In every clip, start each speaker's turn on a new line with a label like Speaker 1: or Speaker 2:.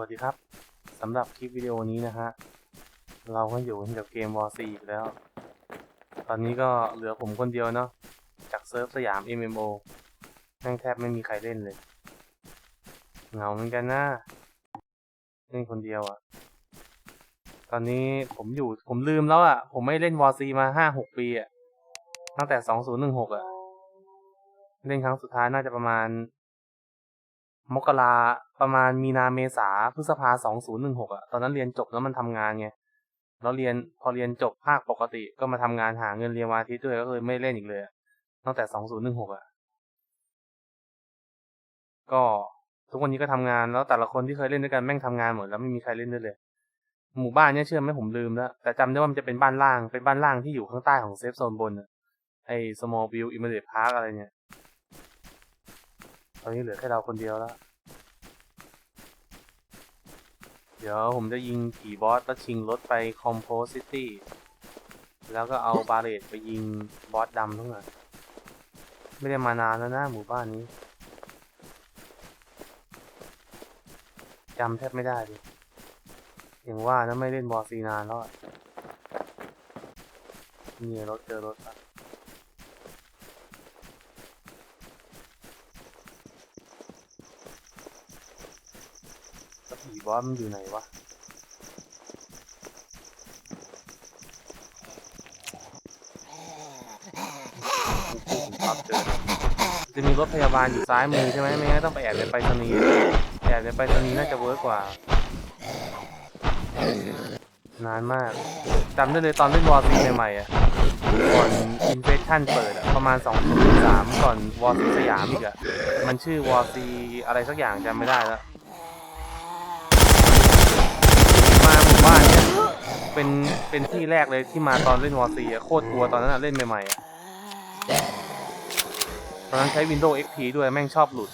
Speaker 1: วัสดีครับสำหรับคลิปวิดีโอนี้นะฮะ เราก็อยู่กับเกม War 4อีกแล้ว ตอนนี้ก็เหลือผมคนเดียวเนาะจากเซิร์ฟสยาม MMO แม่งแทบไม่มีใครเล่นเลย เหงาเหมือนกันนะเล่นคนเดียวอะ่ะ ตอนนี้ผมอยู่ผมลืมแล้วอะ่ะ ผมไม่เล่น War 4มาห้าหกปีอะ่ะตั้งแต่สองศูนย์หนึ่งหกอะ เล่นครั้งสุดท้ายน่าจะประมาณ มกราประมาณมีนาเมษาพฤษภาสองศูนย์หนึ่งหกอะตอนนั้นเรียนจบแล้วมันทำงานไงแล้วเรียนพอเรียนจบภาคปกติก็มาทำงานหาเงินเรียนวันอาทิตย์ด้วยก็เลยไม่เล่นอีกเลยตั้งแต่สองศูนย์หนึ่งหกอะก็ทุกวันนี้ก็ทำงานแล้วแต่ละคนที่เคยเล่นด้วยกันแม่งทำงานหมดแล้วไม่มีใครเล่นด้วยเลย หมู่บ้านเนี้ยเชื่อไหมผมลืมแล้วแต่จำได้ว่ามันจะเป็นบ้านล่างเป็นบ้านล่างที่อยู่ข้างใต้ของเซฟโซนบนไอ้ small view immediate park อะไรเนี่ย ตอนนี้เหลือแค่เราคนเดียวแล้ว เดี๋ยวผมจะยิงผีบอสแล้วชิงรถไปคอมโพซิตี้แล้วก็เอาบาเรตไปยิงบอสดำทั้งนั้นไม่ได้มานานแล้วนะหมู่บ้านนี้จำแทบไม่ได้เลยอย่างว่านะไม่เล่นบอสซีนานแล้วอะนี่รถเจอรถละ วผีบอสมันอยู่ไหนวะจะมีรถพยาบาลอยู่ซ้ายมือใช่ไหมไม่งั้นต้องไปแอบในไปรษณีย์แอบในไปรษณีย์น่าจะเวิร์กกว่า นานมากจำได้เลยตอนเล่นวอร์ซีใหม่ๆอะก่อนอินเฟคชั่นเปิดอะประมาณ2 0 3ก่อนวอร์ซีสยามอีกอะมันชื่อวอร์ซีอะไรสักอย่างจำไม่ได้แล้ว มาหมู่บ้านเนี่ย เป็นเป็นที่แรกเลยที่มาตอนเล่นวอซีอะโคตรกลัวตอนนั้นอะเล่นใหม่ๆอะตอนนั้นใช้ Windows XP ด้วยแม่งชอบหลุด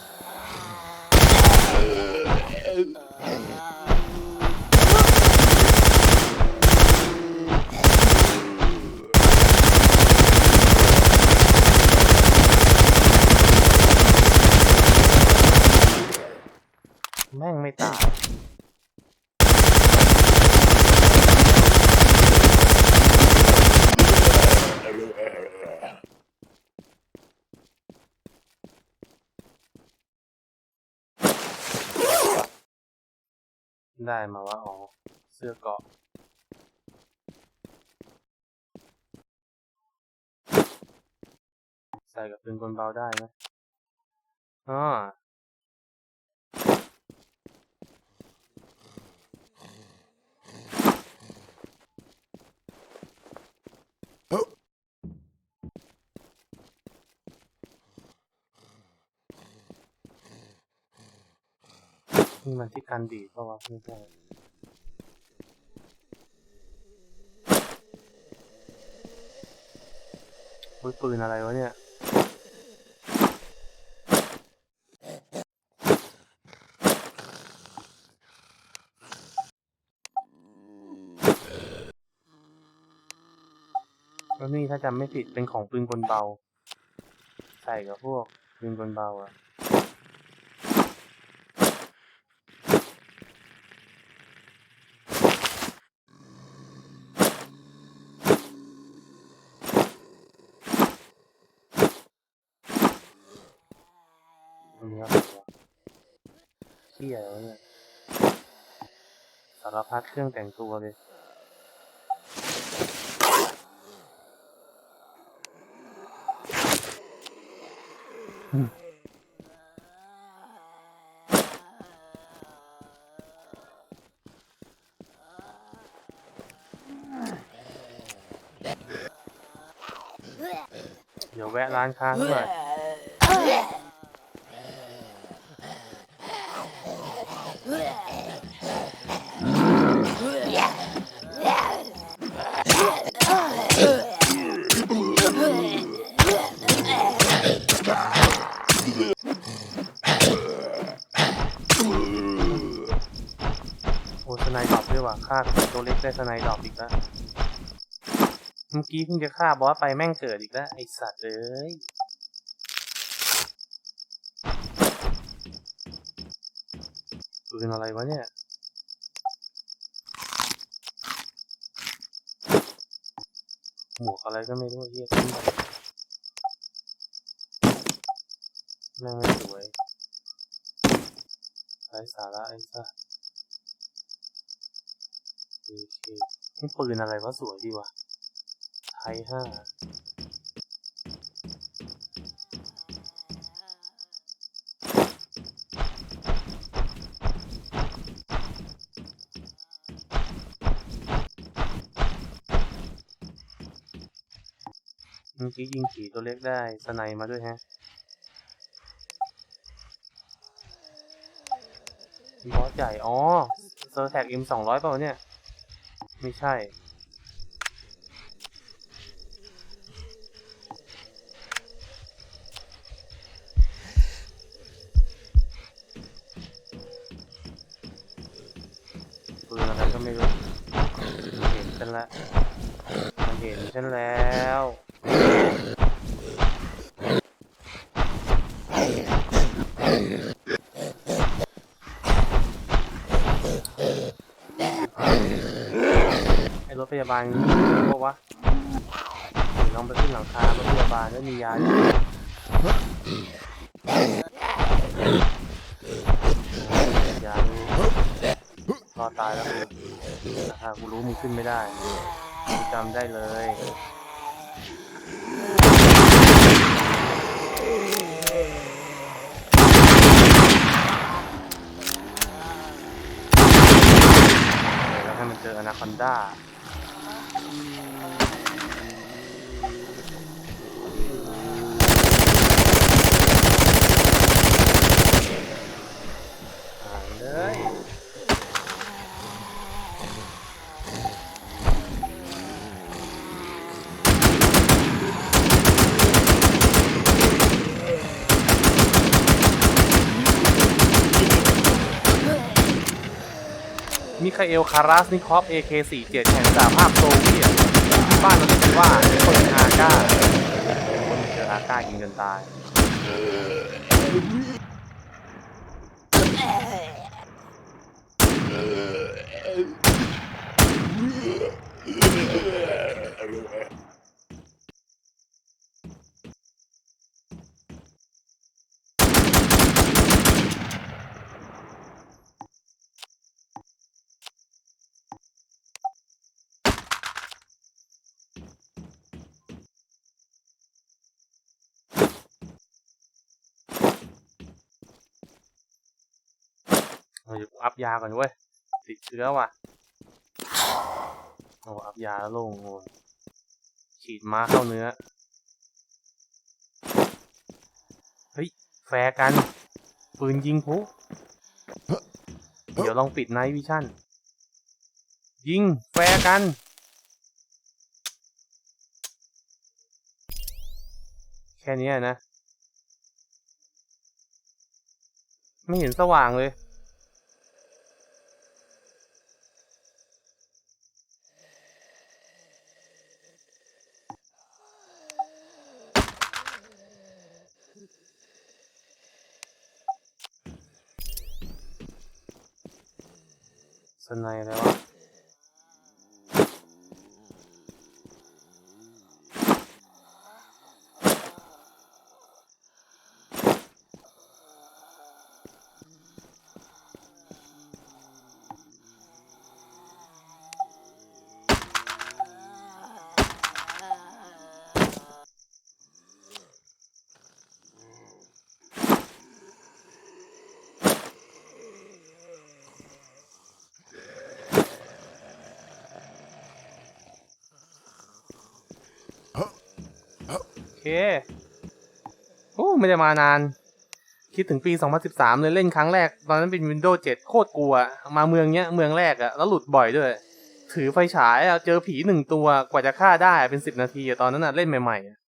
Speaker 1: แม่งไม่ตาย ได้มาว่าอ๋อเสื้อเกาะใส่กับปืนกลเบาได้นะอ๋อ นี่มันที่กันดีดเพราะว่าไม่ใช่อุ๊ยปืนอะไรวะเนี่ยแล้วนี่ถ้าจำไม่ผิดเป็นของปืนกลเบา ใส่กับพวกปืนกลเบาอะ อันนี้อะไรวะเชี่ยวเนี่ยสารพัดเครื่องแต่งตัวเลยเดี๋ยวแวะร้านค้าสักห นายดอบด้วยว่ะฆ่าตัวเล็กได้สนายดอบอีกแล้ว เมื่อกี้เพิ่งจะฆ่าบอสไปแม่งเกิดอีกแล้วไอสัตว์เอ้ยปืนอะไรวะเนี่ยหมวกอะไรก็ไม่รู้เฮียขึ้ไแม่งไม่สวยไร้สาระไอ้สัส นี่ปืนอะไรวะสวยดีวะไทยห้าเมื่อกี้ยิงผีตัวเล็กได้สไนมาด้วยฮะบอสใหญ่ อ๋อเซอร์แท็ก M สองร้อยเปล่าเนี่ย ไม่ใช่ ปืนอะไรก็ไม่รู้ เห็นฉันแล้วมันเห็นฉันแล้วไอ้ รถพยาบาลบอกว่าลองไปขึ้นหลังคารถพยาบาลแล้วมียาอยู่ยาดูรอตายแล้วกูถ้ากูรู้มึงขึ้นไม่ได้กูจำได้เลยแล้วให้มันเจออนาคอนด้า หายเลย มิคาเอล คารัสนิคอฟ AK47 แห่งสหภาพโซเวียตบ้านมันเรียกกันว่าคนอาก้าคนเจออาก้ายิงกันตายเเราจะอัพยาก่อนเว้ยติดเชื้อว่ะโอ้อัพยาแล้วโล่งโอ้ฉีดม้าเข้าเนื้อ เฮ้ย แฟร์กัน ปืนยิงพุเดี๋ยวลองปิดไนท์วิชั่น ยิง แฟร์กัน แค่นี้นะ ไม่เห็นสว่างเลย สไนอะไร เคโอ้ไม่ได้มานาน คิดถึงปี 2013 เลยเล่นครั้งแรก ตอนนั้นเป็น Windows 7 โคตรกลัว มาเมืองเนี้ย เมืองแรกอะแล้วหลุดบ่อยด้วย ถือไฟฉายอะเจอผีหนึ่งตัวกว่าจะฆ่าได้เป็น 10 นาทีตอนนั้นอะเล่นใหม่ๆ